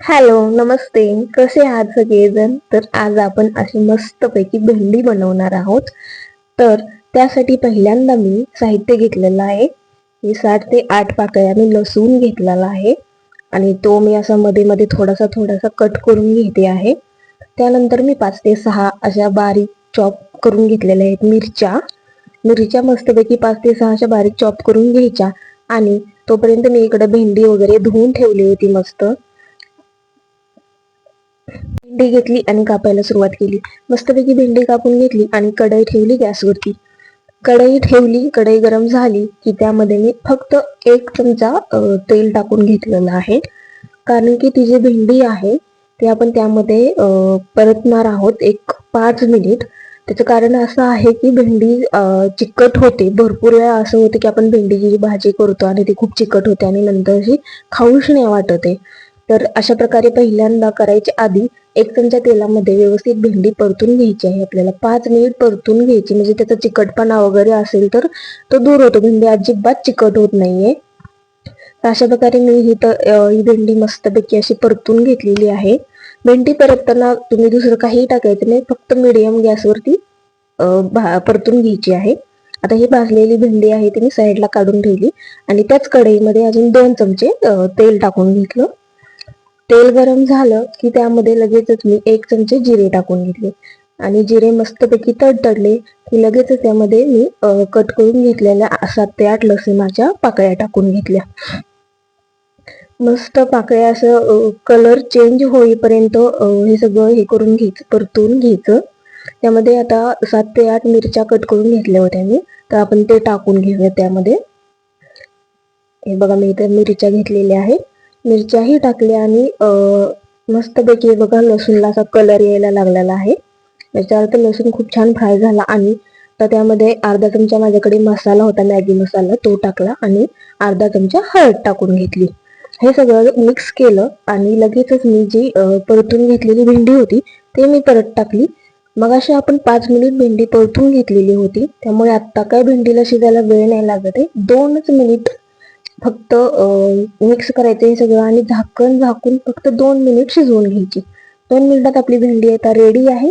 Hello नमस्ते. कसे आहात सगळेजण? तर आज आपण अशी मस्तपैकी भेंडी बनवणार आहोत. तर त्यासाठी पहिल्यांदा मी साहित्य घेतलेलं आहे. मी साठ ते आठ पाकळ्या मी लसूण घेतलेला आहे. आणि तो मी असा मध्ये मध्ये थोडासा थोडासा कट करून घेते आहे. त्यानंतर मी पाच ते सहा अशा बारीक चॉप करून घेतलेल्या आहेत मिरच्या. मिरच्या मस्तपैकी पाच ते सहा अशा बारीक चॉप करून घ्यायच्या. आणि तोपर्यंत मी इकडे भेंडी वगैरे धुवून ठेवली होती मस्त. भेंडी घेतली आणि कापायला सुरुवात केली. मस्तपैकी भेंडी कापून घेतली आणि कढई ठेवली गॅसवरती. कढई ठेवली कढई गरम झाली की त्यामध्ये मी फक्त एक चमचा तेल टाकून घेतलेलं आहे. कारण की ती जी भेंडी आहे ते आपण त्यामध्ये परतणार आहोत एक पाच मिनिट. त्याचं कारण असं आहे की भेंडी चिकट होते. भरपूर वेळा असं होते की आपण भेंडीची जी भाजी करतो आणि ती खूप चिकट होते आणि नंतर जी खाऊच नाही वाटत आहे. तर अशा प्रकारे पहिल्यांदा करायच्या आधी एक चमचा तेलामध्ये व्यवस्थित भेंडी परतून घ्यायची आहे. आपल्याला पाच मिनिट परतून घ्यायची. म्हणजे त्याचा चिकटपणा वगैरे असेल तर तो दूर होतो. भेंडी अजिबात चिकट होत नाहीये. तर अशा प्रकारे मी ही तर ही भेंडी मस्तपैकी अशी परतून घेतलेली आहे. भेंडी परतताना तुम्ही दुसरं काही टाकायचं नाही. फक्त मिडियम गॅसवरती परतून घ्यायची आहे. आता ही भाजलेली भेंडी आहे ती मी साईडला काढून ठेवली. आणि त्याच कढईमध्ये अजून दोन चमचे तेल टाकून घेतलं. तेल गरम झालं की त्यामध्ये लगेचच मी एक चमचे जिरे टाकून घेतले. आणि जिरे मस्तपैकी तडतडले की लगेचच त्यामध्ये मी कट करून घेतलेल्या सात ते आठ लसणाच्या पाकळ्या टाकून घेतल्या. मस्त पाकळ्या असं कलर चेंज होईपर्यंत हे सगळं हे करून घ्यायचं परतून घ्यायचं. त्यामध्ये आता सात ते आठ मिरच्या कट करून घेतल्या होत्या मी. तर आपण ते टाकून घेऊया त्यामध्ये. हे बघा मी इथे मिरच्या घेतलेल्या आहेत. मिरच्याही टाकल्या आणि मस्तपैकी बघा लसूणला असा कलर यायला लागलेला आहे. त्याच्या अर्थ लसूण खूप छान फ्राय झाला आणि तर त्यामध्ये अर्धा चमचा माझ्याकडे मसाला होता मॅगी मसाला तो टाकला आणि अर्धा चमचा हळद टाकून घेतली. हे सगळं मिक्स केलं आणि लगेचच मी जी परतून घेतलेली भेंडी होती ते मी परत टाकली. मग अशी आपण पाच मिनिट भेंडी परतून घेतलेली होती. त्यामुळे आत्ता काय भेंडीला शिजायला वेळ नाही लागत आहे. दोनच मिनिट फक्त मिक्स करायचं हे सगळं आणि झाकण झाकून फक्त दोन मिनिट शिजवून घ्यायची. दोन मिनिटात आपली भेंडी आता रेडी आहे.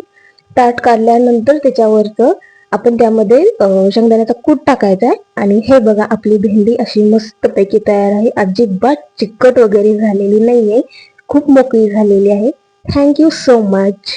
ताट काढल्यानंतर त्याच्यावरचं आपण त्यामध्ये शेंगदाण्याचा कूट टाकायचा आहे. आणि हे बघा आपली भेंडी अशी मस्तपैकी तयार आहे. अजिबात चिकट वगैरे झालेली नाहीये. खूप मोकळी झालेली आहे. Thank you so much